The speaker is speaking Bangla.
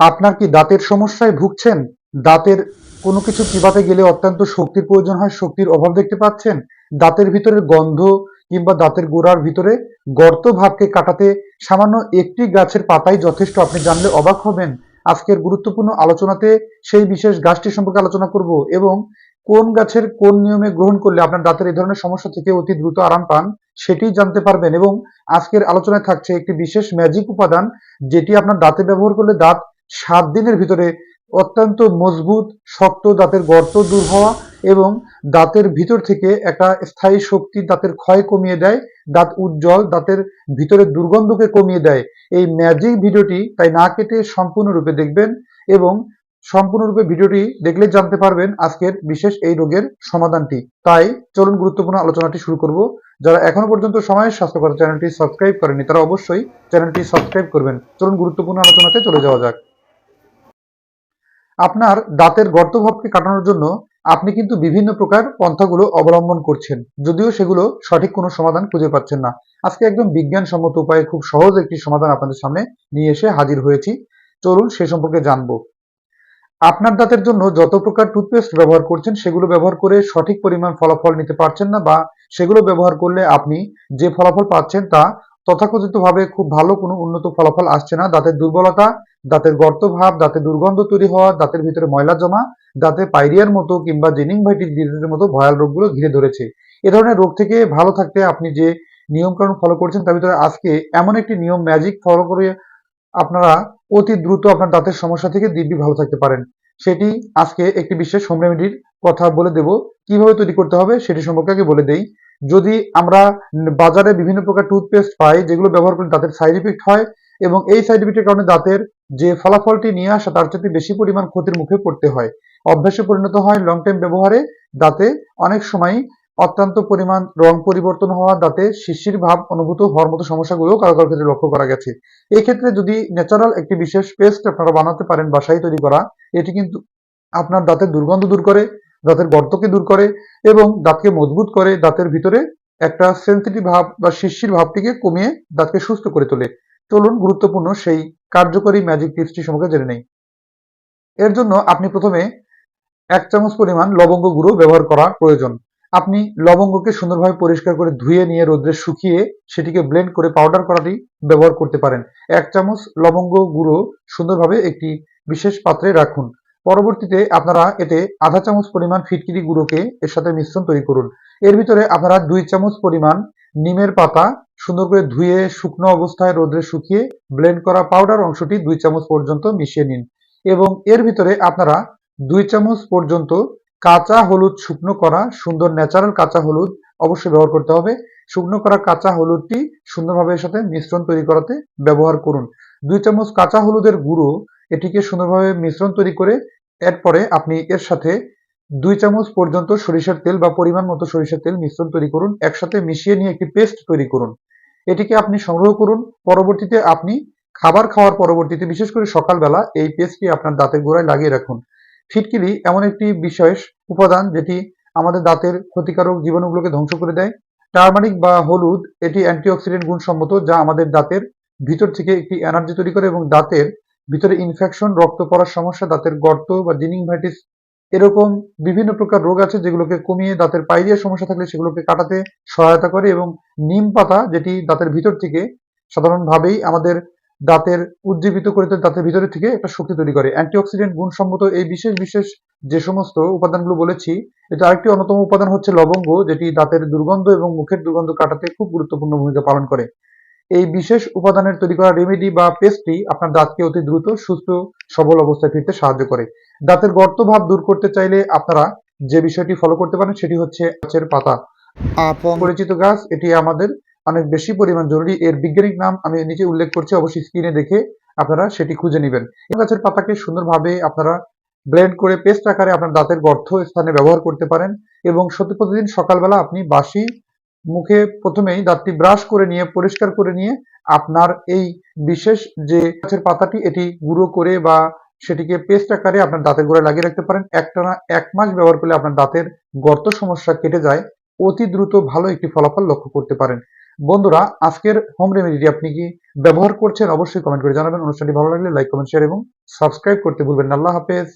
আপনার কি দাঁতের সমস্যায় ভুগছেন? দাঁতের কোনো কিছু চিবাতে গেলে অত্যন্ত শক্তির প্রয়োজন হয়, শক্তির অভাব দেখতে পাচ্ছেন? দাঁতের ভিতরের গন্ধ কিংবা দাঁতের গোড়ার ভিতরে গর্ত ভাবকে কাটাতে সামান্য একটি গাছের পাতাই যথেষ্ট আপনি জানলে অবাক হবেন। আজকের গুরুত্বপূর্ণ আলোচনাতে সেই বিশেষ গাছটি সম্পর্কে আলোচনা করব এবং কোন গাছের কোন নিয়মে গ্রহণ করলে আপনার দাঁতের এই ধরনের সমস্যা থেকে অতি দ্রুত আরাম পান সেটি জানতে পারবেন এবং আজকের আলোচনায় থাকছে একটি বিশেষ ম্যাজিক উপাদান যেটি আপনার দাঁতে ব্যবহার করলে দাঁত সাত দিনের ভিতরে অত্যন্ত মজবুত, শক্ত দাঁতের গর্ত দূর হওয়া এবং দাঁতের ভিতর থেকে একটা স্থায়ী শক্তি দাঁতের ক্ষয় কমিয়ে দেয়, দাঁত উজ্জ্বল, দাঁতের ভিতরে দুর্গন্ধকে কমিয়ে দেয়। এই ম্যাজিক ভিডিওটি তাই না কেটে সম্পূর্ণরূপে দেখবেন এবং সম্পূর্ণরূপে ভিডিওটি দেখলে জানতে পারবেন আজকের বিশেষ এই রোগের সমাধানটি। তাই চলুন গুরুত্বপূর্ণ আলোচনাটি শুরু করব। যারা এখনও পর্যন্ত সময় স্বাস্থ্যকর চ্যানেলটি সাবস্ক্রাইব করেনি তারা অবশ্যই চ্যানেলটি সাবস্ক্রাইব করবেন। চলুন গুরুত্বপূর্ণ আলোচনাতে চলে যাওয়া যাক। আপনার দাঁতের গর্তভাবকে কাটানোর জন্য আপনি কিন্তু বিভিন্ন প্রকার পন্থাগুলো অবলম্বন করছেন, যদিও সেগুলো সঠিক কোনো সমাধান খুঁজে পাচ্ছেন না। আজকে একদম বিজ্ঞানসম্মত উপায়ে খুব সহজ একটি সমাধান আপনাদের সামনে নিয়ে এসে হাজির হয়েছি। চলুন সে সম্পর্কে জানব। আপনার দাঁতের জন্য যত প্রকার টুথপেস্ট ব্যবহার করছেন, সেগুলো ব্যবহার করে সঠিক পরিমাণ ফলাফল নিতে পারছেন না বা সেগুলো ব্যবহার করলে আপনি যে ফলাফল পাচ্ছেন তা তথাকথিতভাবে খুব ভালো কোনো উন্নত ফলাফল আসছে না। দাঁতের দুর্বলতা দাঁতের গর্ত ভাব, দাঁতে দুর্গন্ধ তৈরি হওয়া, দাঁতের ভিতরে ময়লা জমা, দাঁতে পাইরিয়ার মতো কিংবা জেনিংভাইটিস ডিজিজের মতো ভয়াল রোগগুলো ঘিরে ধরেছে। এ ধরনের রোগ থেকে ভালো থাকতে আপনি যে নিয়মকানুন ফলো করছেন তার ভিতরে আজকে এমন একটি নিয়ম ম্যাজিক ফলো করে আপনারা অতি দ্রুত আপনার দাঁতের সমস্যা থেকে দিব্যি ভালো থাকতে পারেন। সেটি আজকে একটি বিশেষ হোম রেমেডির কথা বলে দেব। কীভাবে তৈরি করতে হবে সেটি সম্পর্কে আগে বলে দেই। যদি আমরা বাজারে বিভিন্ন প্রকার টুথপেস্ট পাই, যেগুলো ব্যবহার করলে দাঁতের সাইড ইফেক্ট হয় এবং এই সাইড ইফেক্টের কারণে দাঁতের যে ফলাফলটি নিয়ে আসা, তার চেয়ে বেশি পরিমাণ ক্ষতির মুখে পড়তে হয়। অভ্যাসে পরিণত হয় লং টাইম ব্যবহারে দাঁতে অনেক সময় অত্যন্ত পরিমাণ রং পরিবর্তন হওয়া, দাঁতে শিশির ভাব অনুভূত হওয়ার মতো সমস্যাগুলো কারও কারও ক্ষেত্রে লক্ষ্য করা গেছে। এই ক্ষেত্রে যদি ন্যাচারাল একটি বিশেষ পেস্ট আপনারা বানাতে পারেন, বাসায় তৈরি করা, এটি কিন্তু আপনার দাঁতের দুর্গন্ধ দূর করে, দাঁতের গর্তকে দূর করে এবং দাঁতকে মজবুত করে, দাঁতের ভিতরে একটা সেন্সিটিভ ভাব বা শিশির ভাবটিকে কমিয়ে দাঁতকে সুস্থ করে তোলে। চলুন গুরুত্বপূর্ণ সেই কার্যকরী ম্যাজিক টিপসটি সম্পর্কে জেনে নেই। এর জন্য আপনি প্রথমে এক চামচ পরিমাণ লবঙ্গ গুঁড়ো ব্যবহার করা প্রয়োজন। আপনি লবঙ্গকে সুন্দরভাবে পরিষ্কার করে ধুয়ে নিয়ে রোদ্রে শুকিয়ে সেটিকে ব্লেন্ড করে পাউডার করাটি ব্যবহার করতে পারেন। এক চামচ লবঙ্গ গুঁড়ো সুন্দরভাবে একটি বিশেষ পাত্রে রাখুন। পরবর্তীতে আপনারা এতে আধা চামচ পরিমাণ ফিটকিরি গুঁড়োকে এর সাথে মিশ্রণ তৈরি করুন। এর ভিতরে আপনারা দুই চামচ পরিমাণ নিমের পাতা সুন্দর করে ধুয়ে শুকনো অবস্থায় রোদ্রে শুকিয়ে ব্লেন্ড করা পাউডার অংশটি দুই চামচ পর্যন্ত মিশিয়ে নিন এবং এর ভিতরে আপনারা দুই চামচ পর্যন্ত কাঁচা হলুদ শুকনো করা সুন্দর ন্যাচারাল কাঁচা হলুদ অবশ্যই ব্যবহার করতে হবে। শুকনো করা কাঁচা হলুদটি সুন্দরভাবে এর সাথে মিশ্রণ তৈরি করাতে ব্যবহার করুন। দুই চামচ কাঁচা হলুদের গুঁড়ো এটিকে সুন্দরভাবে মিশ্রণ তৈরি করে এরপরে আপনি এর সাথে দুই চামচ পর্যন্ত সরিষার তেল বা পরিমাণ মতো সরিষার তেল মিশ্রণ তৈরি করুন, একসাথে মিশিয়ে নিয়ে একটি পেস্ট তৈরি করুন। এটিকে আপনি সংগ্রহ করুন। পরবর্তীতে আপনি খাবার খাওয়ার পরবর্তীতে, বিশেষ করে সকালবেলা, এই পেস্টটি আপনার দাঁতের গোড়ায় লাগিয়ে রাখুন। ফিটকিলি এমন একটি বিশেষ উপাদান যেটি আমাদের দাঁতের ক্ষতিকারক জীবাণুগুলোকে ধ্বংস করে দেয়। টার্মারিক বা হলুদ, এটি অ্যান্টিঅক্সিডেন্ট গুণসম্মত, যা আমাদের দাঁতের ভিতর থেকে একটি এনার্জি তৈরি করে এবং দাঁতের ভিতরে ইনফেকশন, রক্ত পড়ার সমস্যা, দাঁতের গর্ত বা জিনিংভাইটিস এরকম বিভিন্ন প্রকার রোগ আছে যেগুলোকে কমিয়ে দাঁতের পাইরিয়া সমস্যা থাকলে সেগুলোকে কাটাতে সহায়তা করে এবং নিম পাতা যেটি দাঁতের ভিতর থেকে সাধারণভাবেই আমাদের দাঁতের উজ্জীবিত করে দাঁতের ভিতরে থেকে একটা শক্তি তৈরি করে। অ্যান্টিঅক্সিডেন্ট গুণসম্মত এই বিশেষ বিশেষ যে সমস্ত উপাদানগুলো বলেছি এটা আরেকটি অন্যতম উপাদান হচ্ছে লবঙ্গ, যেটি দাঁতের দুর্গন্ধ এবং মুখের দুর্গন্ধ কাটাতে খুব গুরুত্বপূর্ণ ভূমিকা পালন করে। এই বিশেষ উপাদানের তৈরি করা রেমেডি বা পেস্টটি আপনার দাঁতকে অতি দ্রুত সুস্থ সবল অবস্থায় ফিরতে সাহায্য করে। দাঁতের গর্ত ভাব দূর করতে চাইলে আপনারা যে বিষয়টি ফলো করতে পারেন সেটি হচ্ছে গাছের পাতা। পরিচিত গাছ এটি আমাদের অনেক বেশি পরিমাণ জরুরি। এর বৈজ্ঞানিক নাম আমি নিচে উল্লেখ করছি অবশ্যই স্ক্রিনে দেখে আপনারা সেটি খুঁজে নেবেন। এই গাছের পাতাকে সুন্দরভাবে আপনারা ব্লেন্ড করে পেস্ট আকারে আপনার দাঁতের গর্ত স্থানে ব্যবহার করতে পারেন। এবং সত্যি প্রতিদিন সকালবেলা আপনি বাসি মুখে প্রথমেই দাঁতটি ব্রাশ করে নিয়ে, পরিষ্কার করে নিয়ে আপনার এই বিশেষ যে গাছের পাতাটি, এটি গুঁড়ো করে বা সেটিকে পেস্ট আকারে আপনার দাঁতের গোড়ায় লাগিয়ে রাখতে পারেন। একটানা এক মাস ব্যবহার করলে আপনার দাঁতের গর্ত সমস্যা কেটে যায়। অতি দ্রুত ভালো একটি ফলাফল লক্ষ্য করতে পারেন। বন্ধুরা, আজকের হোম রেমেডিটি আপনি কি ব্যবহার করছেন? অবশ্যই কমেন্ট করে জানাবেন। অনুষ্ঠানটি ভালো লাগলে লাইক কমেন্ট শেয়ার এবং সাবস্ক্রাইব করতে ভুলবেন আল্লাহ হাফেজ।